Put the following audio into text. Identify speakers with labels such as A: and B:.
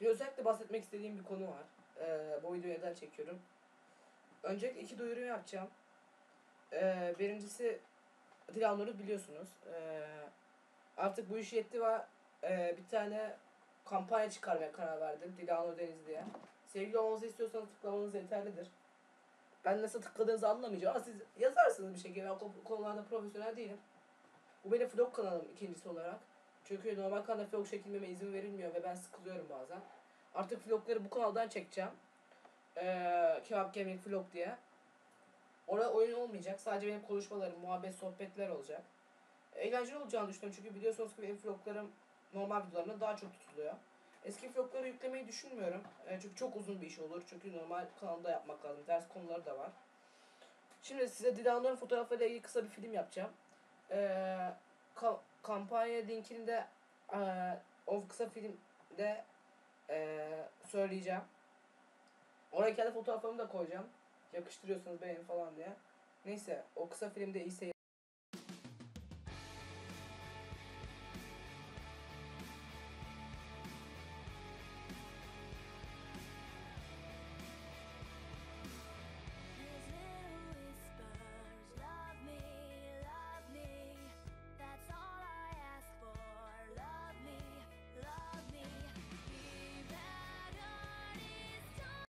A: Şimdi özellikle bahsetmek istediğim bir konu var. Ee, bu videoyu neden çekiyorum? Öncelikle iki duyuru yapacağım. Ee, birincisi Dilanur'u biliyorsunuz. Ee, artık bu iş yetti ve e, bir tane kampanya çıkarmaya karar verdim. Dilanur Deniz diye. Sevgili olmanızı istiyorsanız tıklamanız yeterlidir. Ben nasıl tıkladığınızı anlamayacağım ama siz yazarsınız bir şekilde. Ben konularda profesyonel değilim. Bu benim vlog kanalım ikincisi olarak. Çünkü normal kanalda vlog çekilmeme izin verilmiyor ve ben sıkılıyorum bazen. Artık vlogları bu kanaldan çekeceğim. Ee, Kebap Kemik Vlog diye. Orada oyun olmayacak. Sadece benim konuşmalarım, muhabbet, sohbetler olacak. Eğlenceli olacağını düşünüyorum çünkü biliyorsunuz ki benim vloglarım normal videolarımda daha çok tutuluyor. Eski vlogları yüklemeyi düşünmüyorum. Ee, çünkü çok uzun bir iş olur. Çünkü normal kanalda yapmak lazım. Ders konuları da var. Şimdi size Dilanur'un fotoğraflarıyla ilgili kısa bir film yapacağım. Ee, ka- kampanya linkini de eee, o kısa filmde eee, söyleyeceğim. Oraya kendi fotoğraflarımı da koyacağım. Yakıştırıyorsanız beğenin falan diye. Neyse o kısa filmde iyi seyirler.